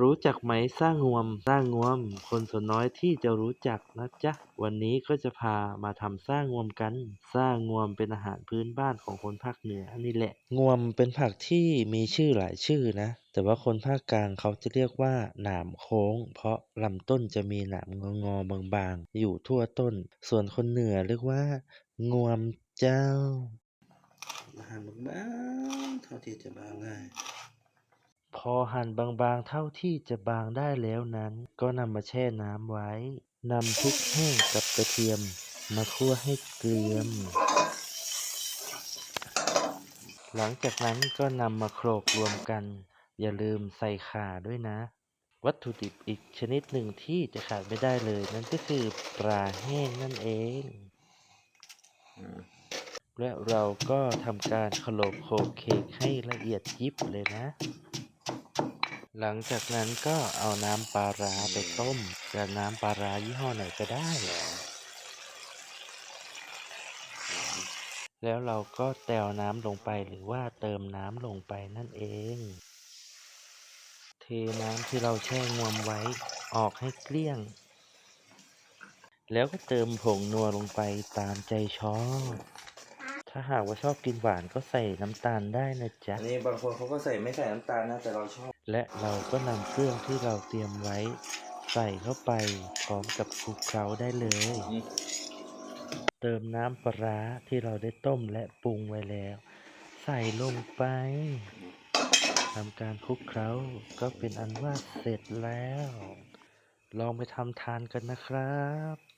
รู้จักไหมซ่างวมซ่างวม คนส่วนน้อยที่จะรู้จักนะจ๊ะ วันนี้ก็จะพามาทำซ่างวมกันซ่างวมเป็นอาหารพื้นบ้านของคนภาคเหนือนี่แหละ งวมเป็นผักที่มีชื่อหลายชื่อนะ แต่ว่าคนภาคกลางเขาจะเรียกว่าหนามโค้ง เพราะลำต้นจะมีหนามงอๆบางๆ อยู่ทั่วต้น ส่วนคนเหนือเรียกว่า งวมเจ้าอาหั่นบางๆเท่าที่จะบางได้ พอหั่นบางๆเท่าที่จะบางได้แล้วนั้น ก็นำมาแช่น้ำไว้นำพริกแห้งกับกระเทียมมาคั่วให้เกรียม หลังจากนั้นก็นำมาโขลกรวมกัน อย่าลืมใส่ข่าด้วยนะ วัตถุดิบอีกชนิดหนึ่งที่จะขาดไม่ได้เลย นั่นก็คือปลาแห้งนั่นเอง และเราก็ทำการโขลกโขลกเค้กให้ละเอียดยิบเลยนะ หลังจากนั้นก็เอาน้ำปลาร้าไปต้มกับน้ำปลาร้ายี่ห้อไหนก็ได้ แล้วเราก็แตวน้ำลงไปหรือว่าเติมน้ำลงไปนั่นเอง เทน้ำที่เราแช่งวมไว้ออกให้เกลี้ยง แล้วก็เติมผงนัวลงไปตามใจชอบ ถ้าหากว่าชอบกินหวานก็ใส่น้ำตาลได้นะจ๊ะ อันนี้บางคนเขาก็ใส่ไม่ใส่น้ำตาลนะแต่เราชอบ และเราก็นำเครื่องที่เราเตรียมไว้ ใส่เข้าไปพร้อมกับคลุกเคล้าได้เลย อืม เติมน้ำปลาร้าที่เราได้ต้มและปรุงไว้แล้ว ใส่ลงไปทำการคลุกเคล้าก็เป็นอันว่าเสร็จแล้ว ลองไปทำทานกันนะครับ